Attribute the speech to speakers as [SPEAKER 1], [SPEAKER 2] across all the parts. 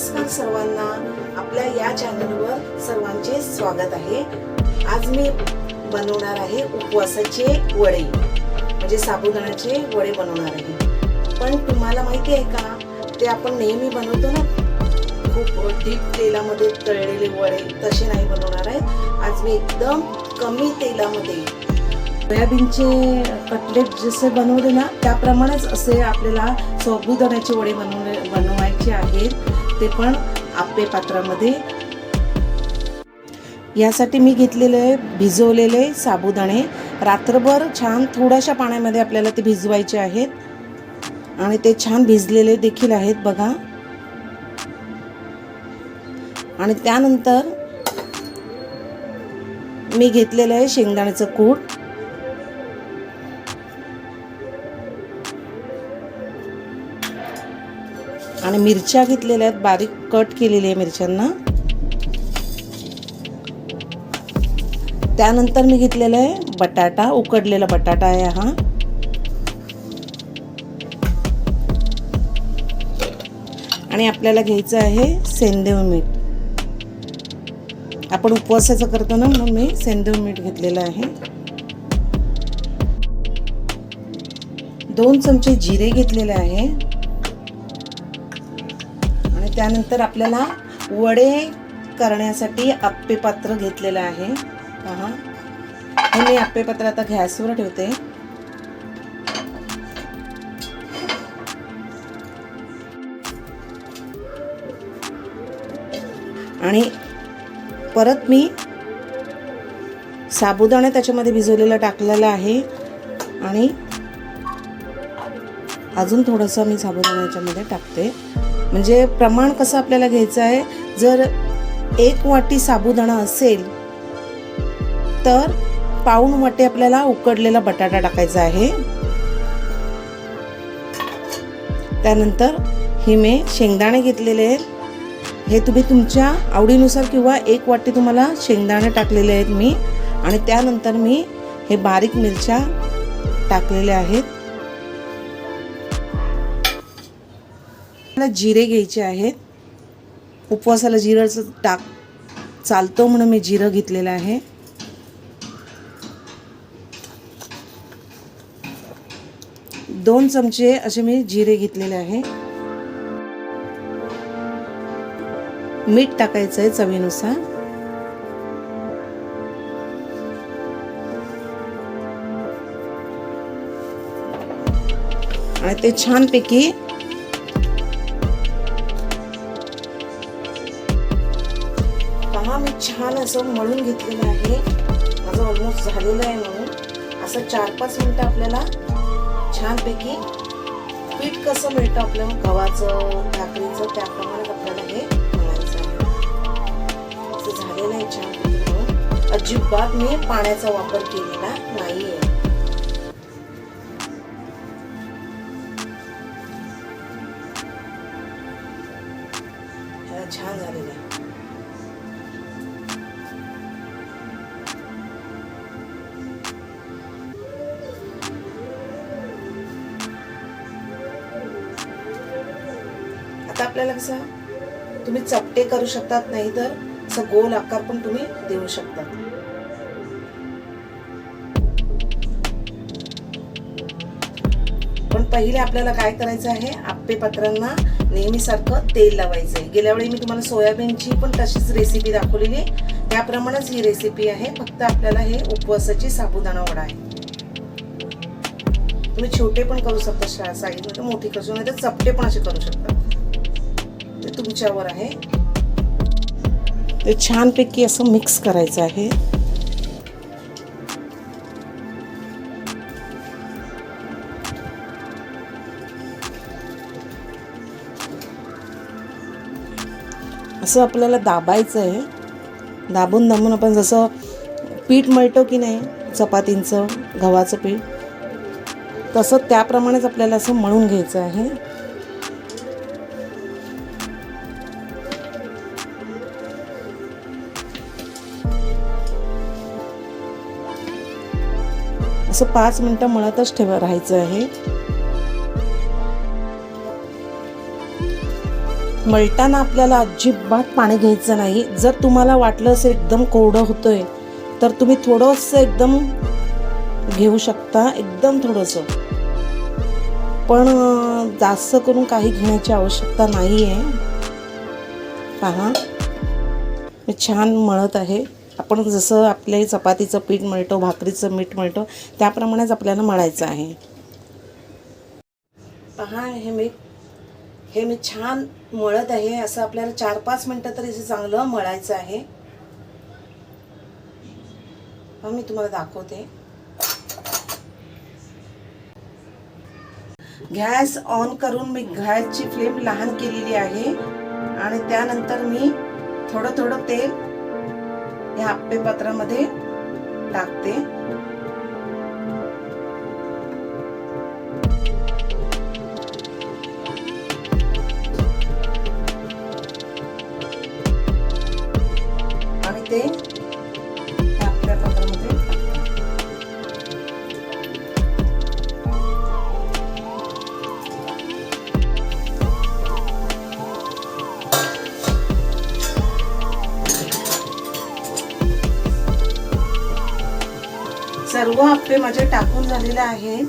[SPEAKER 1] नमस्कार सर्वांना. आपल्या या चॅनलवर सर्वांचे स्वागत आहे. आज मी बनवणार आहे उपवासाचे वडे. म्हणजे साबुदाण्याचे वडे बनवणार आहे. पण तुम्हाला माहिती आहे का ते आपण नेहमी बनवतो ना खूप डीप तेलामध्ये तळलेले वडे तसे नाही बनवणार आहे आज मी एकदम कमी तेलामध्ये सोयाबीनचे कटलेट जसे बनवले ना त्याप्रमाणेच असे आपल्याला साबुदाण्याचे वडे बनवले बनवायचे आहेत. ते पण आप्पे पात्रामध्ये. यासाठी मी घेतलेले भिजवलेले साबुदाणे. रात्रभर छान थोड्याशा पाण्यामध्ये आपल्याला ते भिजवायचे आहेत. आणि ते छान भिजलेले देखील आहेत बघा. आणि त्यानंतर मी घेतलेलं आहे शेंगदाण्याचं कूट. आणि मिरच्या घेतलेल्या आहेत. बारीक कट केलेली आहे मिरच्यांना. त्यानंतर मी घेतलेला आहे बटाटा उकडलेला बटाटा आहे हा. आणि आपल्याला घ्यायचं आहे सेंदेव मीठ. आपण उपवासाचं करतो ना म्हणून मी सेंदेव मीठ घेतलेलं आहे. दोन चमचे जिरे घेतलेले आहे. त्यानंतर आपल्याला वडे करण्यासाठी आप्पे पात्र घेतलेलं आहे. पहा. हे मी आप्पे पात्र आता गॅसवर ठेवते. आणि परत मी साबुदाणा त्याच्यामध्ये भिजवलेला टाकलेला आहे. आणि अजून थोडंसं मी साबुदाणा याच्यामध्ये टाकते. म्हणजे प्रमाण कसं आपल्याला घ्यायचं आहे? जर एक वाटी साबुदाणा असेल तर पाऊण वाटी आपल्याला उकडलेला बटाटा टाकायचा आहे. त्यानंतर हे मी शेंगदाणे घेतलेले आहेत. हे तुम्ही तुमच्या आवडीनुसार किंवा एक वाटी तुम्हाला शेंगदाणे टाकलेले आहेत मी. आणि त्यानंतर मी हे बारीक मिरच्या टाकलेल्या आहेत. आपल्याला जिरे घ्यायचे आहेत. उपवासाला जिराचं टाक चालतो म्हणून मी जिरं घेतलेलं आहे. दोन चमचे असे मी जिरे घेतलेले आहे. मीठ टाकायचं आहे चवीनुसार. आणि ते छानपैकी छान असं मळून घेतलेलं आहे. माझं ऑलमोस्ट झालेलं आहे म्हणून. असं चार पाच मिनटं आपल्याला छानपैकी पीठ कसं मिळतं आपल्याला गव्हाचं भाकरीचं त्याप्रमाणे आपल्याला हे मळायचं आहे. असं झालेलं आहे छान म्हणून. अजिबात मी पाण्याचा वापर केलेला नाही आहे छान झालेलं आहे. आता आपल्याला कसं तुम्ही चपटे करू शकतात नाही तर असं गोल आकार पण तुम्ही देऊ शकतात. पण पहिले आपल्याला काय करायचं आहे आप्पे पत्रांना नेहमीसारखं तेल लावायचं आहे. गेल्या वेळी मी तुम्हाला सोयाबीनची पण तशीच रेसिपी दाखवलेली आहे. त्याप्रमाणेच ही रेसिपी आहे. फक्त आपल्याला हे उपवासाची साबुदाणा वडा आहे. तुम्ही छोटे पण करू शकता साईज मोठी करू नाही तर चपटे पण असे करू शकता. तुमच्यावर आहे. ते छानपैकी असं मिक्स करायचं आहे. असं आपल्याला दाबायचं आहे. दाबून दाबून आपण जसं पीठ मळतो की नाही चपातींचं गव्हाचं पीठ तसं त्याप्रमाणेच आपल्याला असं मळून घ्यायचं आहे. असं पाच मिनटं मळतच ठेवा राहायचं आहे. मळताना आपल्याला अजिबात पाणी घ्यायचं नाही. जर तुम्हाला वाटलं असेल एकदम कोरडं होतंय तर तुम्ही थोडंसं एकदम घेऊ शकता एकदम थोडंसं. पण जास्त करून काही घेण्याची आवश्यकता नाही आहे पहा. मी छान मळत आहे. आपण जसं आपले चपातीचं पीठ मळतो भाकरीचं मीठ मळतो त्याप्रमाणेच आपल्याला मळायचं आहे. पहा हे मी हे मी छान मळत आहे. असं आपल्याला चार पाच मिनटं तरी चांगलं मळायचं आहे. मी तुम्हाला दाखवते. गॅस ऑन करून मी गॅसची फ्लेम लहान केलेली आहे. आणि त्यानंतर मी थोडं थोडं तेल या आप्पे पात्रामध्ये टाकते. सर्व आप्पे माझे टाकून झालेले आहेत.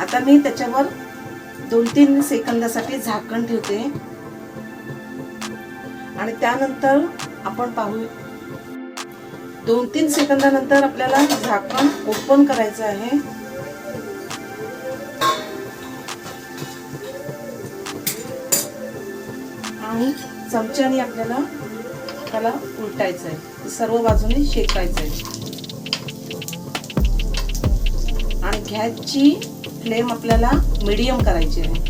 [SPEAKER 1] आता मी त्याच्यावर दोन तीन सेकंदासाठी झाकण ठेवते. आणि त्यानंतर आपण पाहू. दोन तीन सेकंदानंतर आपल्याला झाकण ओपन करायचं आहे. आणि चमच्याने आपल्याला त्याला उलटायचं आहे सर्व बाजूने शेकायचं आहे आणि गॅसची फ्लेम आपल्याला मीडियम करायची आहे.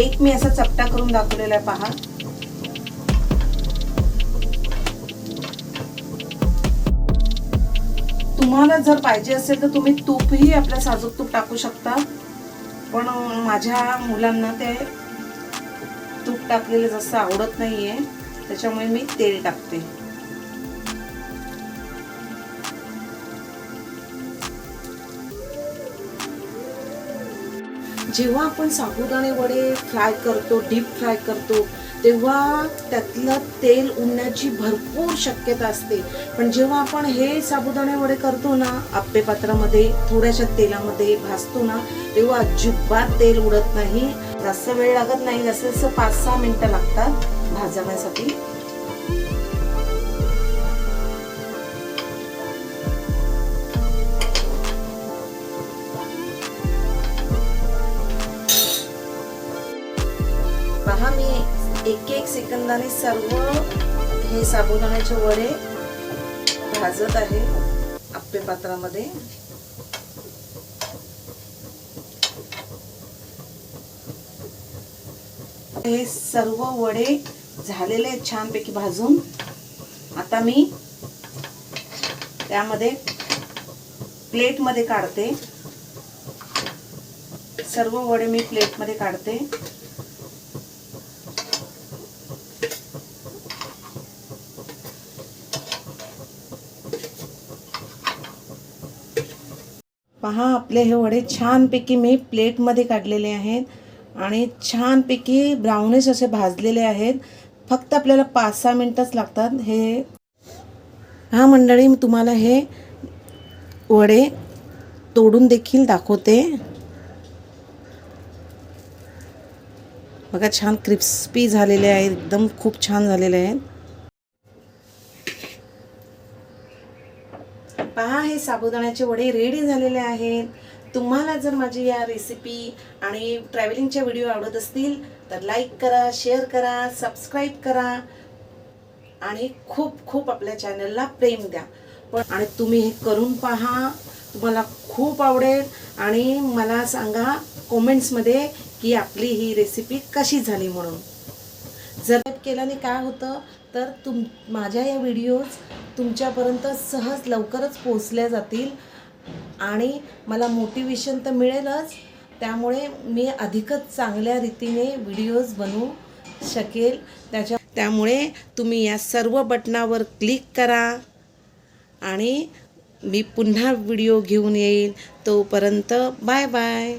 [SPEAKER 1] एक मी असा चपटा करून दाखवलेला आहे पहा. तुम्हाला जर पाहिजे असेल तर तुम्ही तूपही आपल्या साजूक तूप टाकू शकता. पण माझ्या मुलांना ते तूप टाकलेलं जसं आवडत नाहीये. त्याच्यामुळे मी तेल टाकते. जेव्हा आपण साबुदाणे वडे फ्राय करतो डीप फ्राय करतो तेव्हा त्यातलं तेल उडण्याची भरपूर शक्यता असते. पण जेव्हा आपण हे साबुदाणे वडे करतो ना आप्पेपात्रामध्ये थोड्याशा तेलामध्ये भाजतो ना तेव्हा अजिबात तेल उडत नाही. जास्त वेळ लागत नाही जसं जसं पाच सहा मिनटं लागतात भाजण्यासाठी. एक एक सेकंदाने सर्व हे साबुदाण्याचे वडे भाजत आहे आप्पे पात्रामध्ये. हे सर्व वडे झालेले छानपैकी भाजून. आता मी त्यामध्ये प्लेटमध्ये काढते. सर्व वडे मी प्लेटमध्ये काढते. पहा आपले हे वडे छानपैकी मी प्लेटमध्ये काढलेले आहेत आणि छानपैकी ब्राउनिश असे भाजलेले आहेत. फक्त आपल्याला पाच सहा मिनटंच लागतात. हे हा मंडळी मी तुम्हाला हे वडे तोडून देखील दाखवते. बघा छान क्रिस्पी झालेले आहेत. एकदम खूप छान झालेले आहेत पहा हे साबुदाण्याचे वडे रेडी झालेले आहेत. तुम्हाला जर माझी या रेसिपी आणि ट्रॅव्हलिंगच्या व्हिडिओ आवडत असतील तर लाईक करा शेअर करा सबस्क्राईब करा आणि खूप खूप आपल्या चॅनलला प्रेम द्या. पण आणि तुम्ही हे करून पहा तुम्हाला खूप आवडेल आणि मला सांगा कॉमेंट्समध्ये की आपली ही रेसिपी कशी झाली म्हणून. जर केल्याने काय होतं तर तुम माझ्या या व्हिडिओज तुमच्यापर्यंत सहज लवकरच पोचल्या जातील. आणि मला मोटिवेशन तर मिळेलच. त्यामुळे मी अधिकच चांगल्या रीतीने व्हिडिओज बनवू शकेल. त्याच्या त्यामुळे तुम्ही या सर्व बटनावर क्लिक करा. आणि मी पुन्हा व्हिडिओ घेऊन येईल तोपर्यंत बाय बाय.